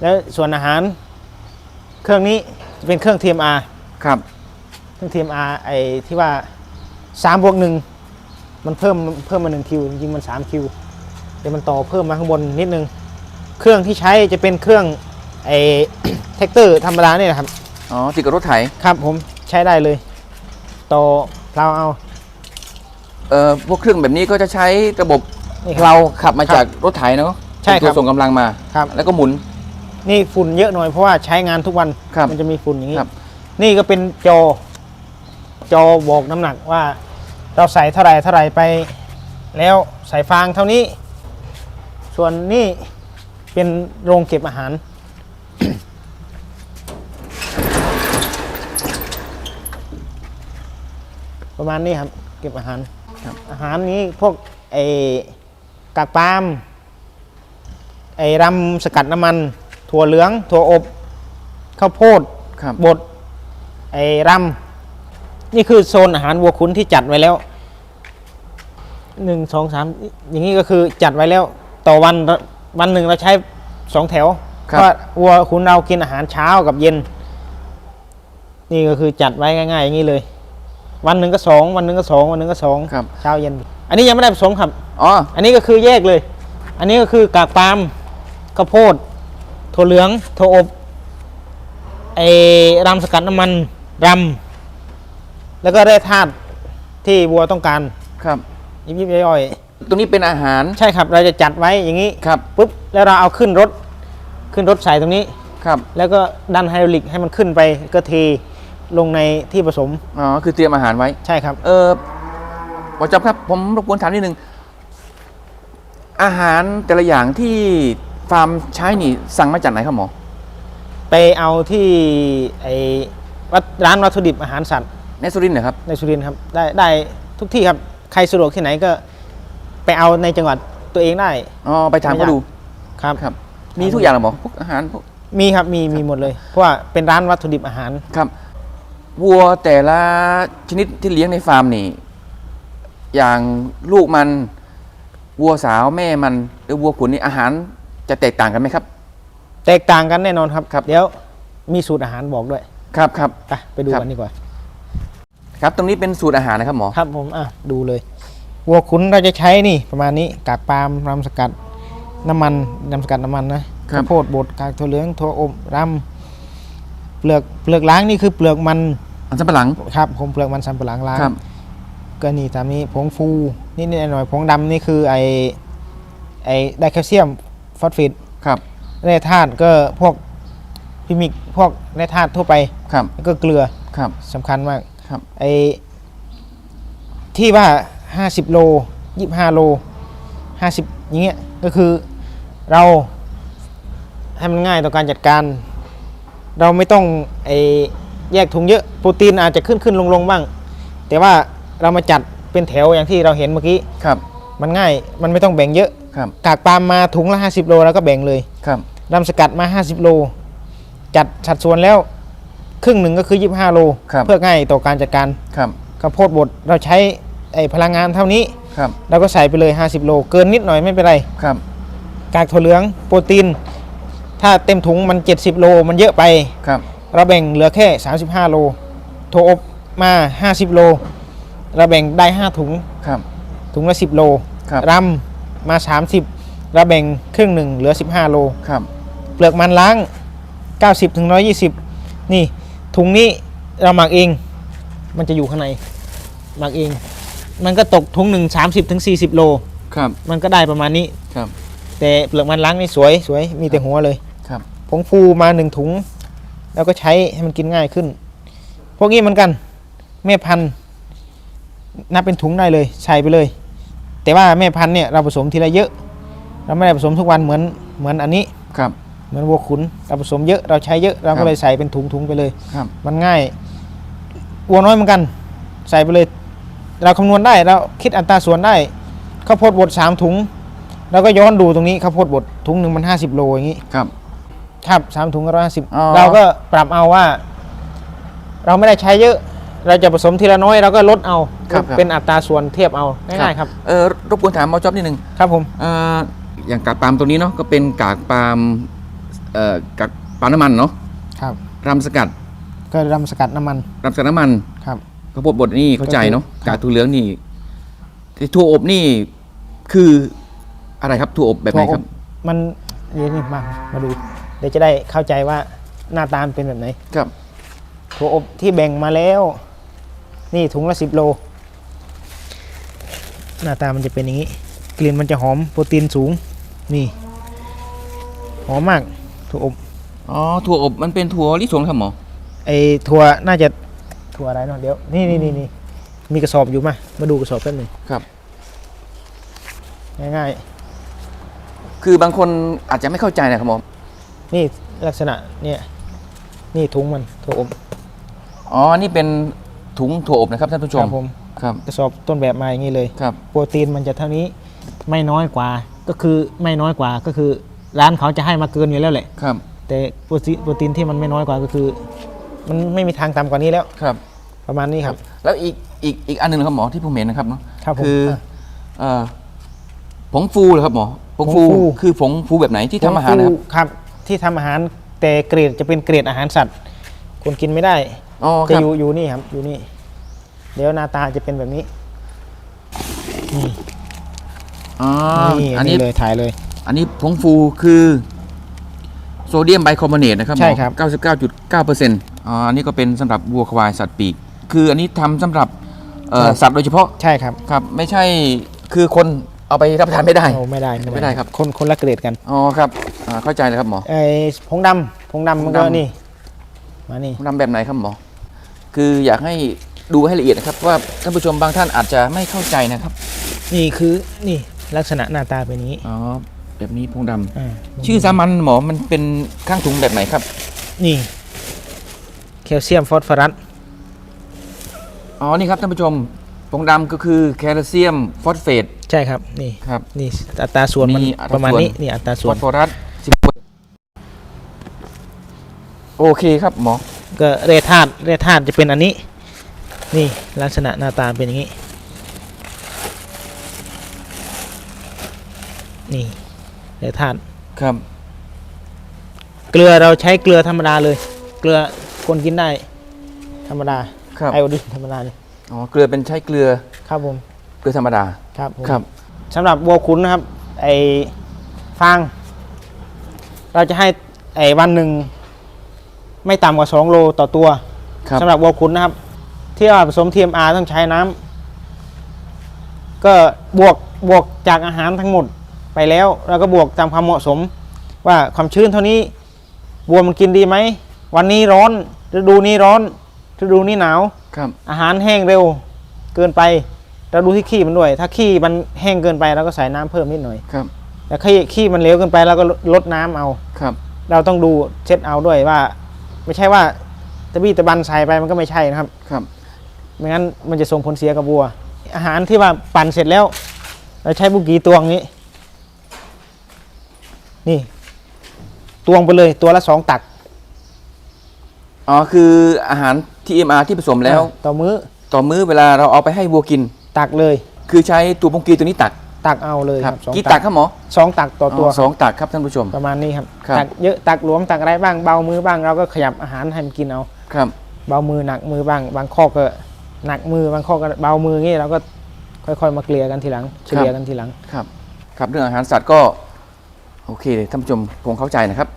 แล้วส่วนอาหารเครื่องนี้จะเป็นเครื่อง TMR ครับเครื่อง TMR ไอ้ที่ว่า3บวกหนึ่งมันเพิ่มเพิ่มมา1คิวจริงๆมัน3คิวเดี๋ยวมันต่อเพิ่มมาข้างบนนิดนึง เครื่องที่ใช้จะเป็นเครื่องไอ้แท็กเตอร์ธรรมดาเนี่ยนะครับอ๋อติดกับรถไถครับผมใช้ได้เลย ต่อเพลาเอาเอ่อพวกเครื่องแบบนี้ก็จะใช้ระบบนี่คเรารับขับมาจากรถไถเนาะใช่เป็นครัตัวบส่งกำลังมา ครับ แล้วก็หมุน นี่ฝุ่นเยอะหน่อยเพราะว่าใช้งานทุกวันครับมันจะมีฝุ่นอย่างนี้ครับ นี่ก็เป็นจอ จอบอกน้ำหนักว่า เราใส่เท่าไหรเท่าไหรไป แล้วใส่ฟางเท่านี้ ส่วนนี่เป็นโรงเก็บอาหาร ประมาณนี้ครับ เก็บอาหารครับ อาหารนี้พวกไอ้กากปาล์มไอ้รำสกัดน้ำมัน ถั่วเหลือง ถั่วอบ ข้าวโพดครับบดไอ้รำนี่คือโซนอาหารวัวขุนที่จัดไว้แล้วหนึ่งสองสามอย่างนี้ก็คือจัดไว้แล้ว ต่อวันวันหนึ่งเราใช้สองแถวครับเพราะวัวขุนเรากินอาหารเช้ากับเย็น นี่ก็คือจัดไว้ง่าย ๆ อย่างนี้เลย วันหนึ่งก็สองวันหนึ่งก็สองวันหนึ่งก็สองครับเช้าเย็น อันนี้ยังไม่ได้ผสมครับอ๋ออันนี้ก็คือแยกเลย อันนี้ก็คือกากปาล์มข้าวโพด ถั่วเหลืองถั่วอบไอ้รำสกัดน้ำมันรำแล้วก็แร่ธาตุที่วัวต้องการครับ ยิบยิบย่อยตรงนี้เป็นอาหารๆใช่ครับ เราจะจัดไว้อย่างนี้ครับปุ๊บแล้วเราเอาขึ้นรถขึ้นรถใส่ตรงนี้ ครับแล้วก็ดันไฮดรอลิกให้มันขึ้นไปก็เทลงในที่ผสมอ๋อคือเตรียมอาหารไว้ ใช่ครับ เออหมอจอบครับ ผมรบกวนถามนิดนึงอาหารแต่ละอย่างที่ ฟาร์มใช้นี่สั่งมาจากไหนครับหมอ ไปเอาที่ไอ้วัดร้านวัตถุดิบอาหารสัตว์ในสุรินทร์เหรอครับ ในสุรินทร์ครับ ได้ได้ทุกที่ครับ ใครสะดวกที่ไหนก็ไปเอาในจังหวัดตัวเองได้ อ๋อไปถามเขาดูครับ ครับ มีทุกอย่างเหรอหมอพวกอาหารพวกมีครับมีมีหมดเลย เพราะว่าเป็นร้านวัตถุดิบอาหาร ครับวัวแต่ละชนิดที่เลี้ยงในฟาร์มนี่ อย่างลูกมันวัวสาวแม่มันหรือวัวขุนนี่อาหาร จะแตกต่างกันไหมครับ แตกต่างกันแน่นอนครับครับ เดี๋ยวมีสูตรอาหารบอกด้วยครับครับ ไปไปดูครับ กันดีกว่า ครับ ตรงนี้เป็นสูตรอาหารนะครับหมอครับผมอะดูเลยวัวขุนเราจะใช้นี่ประมาณนี้กากปาล์มรำสกัดน้ำมันรำสกัดน้ำมันนะครับข้าวโพดบดกากถั่วเหลืองถั่วอบรำเปลือกเปลือกล้างนี่คือเปลือกมันอันสัมปะหลังครับผมเปลือกมันสำปะหลังล้าง ครับ ก็นี่ตามนี้ผงฟูนิดๆหน่อยๆผงดำนี่คือไอไอไดแคลเซียม ฟอสฟิตครับแร่ธาตุก็พวกพิมิกพวกแร่ธาตุทั่วไปครับแล้วก็เกลือครับสำคัญมากครับไอที่ว่า 50 โล 25 โล 50 อย่างเงี้ยก็คือเราให้มันง่ายต่อการจัดการ เราไม่ต้องไอแยกถุงเยอะโปรตีนอาจจะขึ้นขึ้นลงลงบ้าง แต่ว่าเรามาจัดเป็นแถวอย่างที่เราเห็นเมื่อกี้ครับ มันง่ายมันไม่ต้องแบ่งเยอะครับกากปาล์มมาถุงละ50 โลแล้วก็แบ่งเลยครับรำสกัดมา 50 โล จัดสัดส่วนแล้วครึ่งหนึ่งก็คือ 25 โล ครับ เพื่อง่ายต่อการจัดการครับข้าวโพดบดเราใช้ไอ้พลังงานเท่านี้ ครับเราก็ใส่ไปเลย 50 โล เกินนิดหน่อยไม่เป็นไร ครับกากถั่วเหลืองโปรตีน ถ้าเต็มถุงมัน 70 โล มันเยอะไป ครับเราแบ่งเหลือแค่ 35 โลถั่วอบมา 50 โล เราแบ่งได้ 5 ถุงครับ ถุงละ 10 โลครับรำมา 30เราแบ่งครึ่งหนึ่งเหลือ 15 โล ครับ เปลือกมันล้าง 90ถึง120 นี่ถุงนี้เราหมักเอง มันจะอยู่ข้างในหมักเอง มันก็ตกถุงหนึ่ง30ถึง40 โล ครับ มันก็ได้ประมาณนี้ ครับ แต่เปลือกมันล้างนี่สวยสวยมีแต่หัวเลยครับ ผงฟูมาหนึ่งถุง แล้วก็ใช้ให้มันกินง่ายขึ้น พวกนี้เหมือนกันแม่พันธุ์นับเป็นถุงได้เลยใส่ไปเลย แต่ว่าแม่พันธุ์เนี่ยเราผสมทีละเยอะ เราไม่ได้ผสมทุกวันเหมือนเหมือนอันนี้ครับ เหมือนวัวขุนเราผสมเยอะเราใช้เยอะเราครัก็บเลยใส่เป็นถุงๆไปเลย ครับ มันง่ายวัวน้อยเหมือนกัน ใส่ไปเลย เราคำนวณได้เราคิดอัตราส่วนได้ข้าวโพดบดสามถุงเราก็ย้อนดูตรงนี้ข้าวโพดบดถุงหนึ่งมันห้าสิบโลอย่างนี้ ครับ ครับสามถุงก็ร้อยห้าสิบอ๋อ เราก็ปรับเอาว่า เราไม่ได้ใช้เยอะ เราจะผสมทีละน้อยเราก็ลดเอา เป็นอัตราส่วนเทียบเอาง่ายๆครับเออรบกวนถามหมอจ๊อบนิดนึงครับผมเอ่ออย่างกากปาล์มตัวนี้เนาะก็เป็นกากปาล์มเเอ่อกับปั๊มน้ำมันเนาะครับ รำสกัดก็รำสกัดน้ำมันรำสกัดน้ำมันครับ ข้าวโพดบดนี่เข้าใจเนาะครับ กากถั่วเหลืองนี่ที่ถั่วอบนี่คืออะไรครับถั่วอบแบบไหนครับถั่วอบมันนี่นี่มามาดู เดี๋ยวจะได้เข้าใจว่าหน้าตามันเป็นแบบไหน ครับ ถั่วอบที่แบ่งมาแล้ว นี่ถุงละสิบโล หน้าตามันจะเป็นอย่างนี้ กลิ่นมันจะหอมโปรตีนสูง นี่ หอมมากถั่วอบอ๋อถั่วอบมันเป็นถั่วลิสงครับหมอไอ้ถั่วน่าจะถั่วอะไรเนาะเดี๋ยวนี่นี่นี่นี่มีกระสอบอยู่มามาดูกระสอบแป๊บหนึงครับ ง่ายคือบางคนอาจจะไม่เข้าใจนะครับหมอๆนี่ลักษณะเนี่ยนี่ถุงมันถั่วอบอ๋อนี่เป็นถุงถั่วอบนะครับท่านผู้ชคมรับผม ครับกระสอบต้นแบบมาอย่างนี้เลย ครับ โปรตีนมันจะเท่านี้ไม่น้อยกว่าก็คือไม่น้อยกว่าก็คือ ร้านเขาจะให้มาเกินอยู่แล้วแหละ ครับ แต่โปรตีนโปรตีนที่มันไม่น้อยกว่าก็คือ มันไม่มีทางต่ำกว่านี้แล้ว ครับ ประมาณนี้ครับ แล้วอีกอีกอีกอันหนึ่งนะครับหมอที่ผมเห็นนะครับเนาะครับผมคืออะเอ่อผงฟูเหรอครับหมอผงฟูผงฟู คือผงฟูแบบไหนที่ทำอาหารนะครับ ครับ ที่ทำอาหารแต่เกรดจะเป็นเกรดอาหารสัตว์คนกินไม่ได้อ๋อคจะรับ อยู่อยู่นี่ครับอยู่นี่ เดี๋ยวหน้าตาจะเป็นแบบนี้นี่อ๋อนี่อัอันนนี้นี้เลยถ่ายเลย อันนี้ผงฟูคือโซเดียมไบคาร์บอเนตนะครับหมอใช่ครับ 99.9%อ๋ออันนี้ก็เป็นสำหรับวัวควายสัตว์ปีก คืออันนี้ทำสำหรับเอ่อสัตว์โดยเฉพาะใช่ครับครับ ไม่ใช่คือคนเอาไปรับประทานไม่ได้โอ้ไม่ได้ไม่ได้ครับคนคนละเกรดกันอ๋อครับอ่าเข้าใจเลยครับหมอไอ้ผงดำผงดำมันก็ผงดำนี่มานี่นำแบบไหนครับหมอคืออยากให้ ดูให้ละเอียดนะครับว่าท่านผู้ชมบางท่านอาจจะไม่เข้าใจนะครับนี่คือนี่ลักษณะหน้าตาเป็นอย่างนี้อ๋อแบบนี้พงดำอ่าชื่อสามัญหมอมันเป็นข้างถุงแบบไหนครับนี่แคลเซียมฟอสฟอรัสอ๋อนี่ครับท่านผู้ชมพงดำก็คือแคลเซียมฟอสเฟตใช่ครับนี่ครับ นี่อัตราส่วนมันมีอัตราประมาณส่วนนี้นี่อัตราฟส่วอนสฟอรัสสิบโอเคครับหมอก็เรทธาตุเรทธาตุจะเป็นอันนี้ นี่ลักษณะหน้าตาเป็นอย่างนี้ นี่เรทธาตุครับ เกลือเราใช้เกลือธรรมดาเลย เกลือคนกินได้ ธรรมดาครับ ไอโอดีนธรรมดาเลยอ๋อเกลือเป็นใช้เกลือครับผมเกลือธรรมดาครับผม ครับ สำหรับวัวขุนนะครับ ไอฟาง เราจะให้ไอวันหนึ่งไม่ต่ำกว่า 2 โลต่อตัวครับ สำหรับวัวขุนนะครับ ที่ว่าผสม TMR ต้องใช้น้ำก็บวกบวกจากอาหารทั้งหมดไปแล้วแล้วก็บวกตามความเหมาะสม ว่าความชื้นเท่านี้วัวมันกินดีไหม วันนี้ร้อนฤดูนี้ร้อนฤดูนี้หนาวครับอาหารแห้งเร็วเกินไปเราดูที่ขี้มันด้วย ถ้าขี้มันแห้งเกินไปเราก็ใส่น้ำเพิ่มนิดหน่อยครับแต่ขี้ขี้มันเหลวเกินไปเราก็ลดน้ำเอาครับ เราต้องดูเช็ดเอาด้วยว่า ไม่ใช่ว่าตะบี้ตะบันใส่ไปมันก็ไม่ใช่นะครับครับ ไม่งั้นมันจะส่งผลเสียกับวัว อาหารที่ว่าปั่นเสร็จแล้ว เราใช้บุกีตวงนี้ นี่ ตวงไปเลยตัวละสองตักอ๋อคืออาหาร TMR ที่ผสมแล้ว ต่อมื้อต่อมื้อเวลาเราเอาไปให้วัวกิน ตักเลย คือใช้ตัวพงกีตัวนี้ตักตักเอาเลยครับสองกี่ตักครับหมอสองตักต่อตัวอ๋อสองตักครับท่านผู้ชมประมาณนี้ครับครับตักเยอะตักหลวมตักอะไรบ้างเบามือบ้างเราก็ขยับอาหารให้มันกินเอาครับ เบามือหนักมือบ้างบางข้อก็ หนักมือบางข้อก็เบามืออย่างงี้เราก็ค่อยๆ มาเกลี่ยกันทีหลังเฉลี่ยกันทีหลัง ครับ ครับเรื่องอาหารสัตว์ก็ โอเคท่านผู้ชมคงเข้าใจนะครับ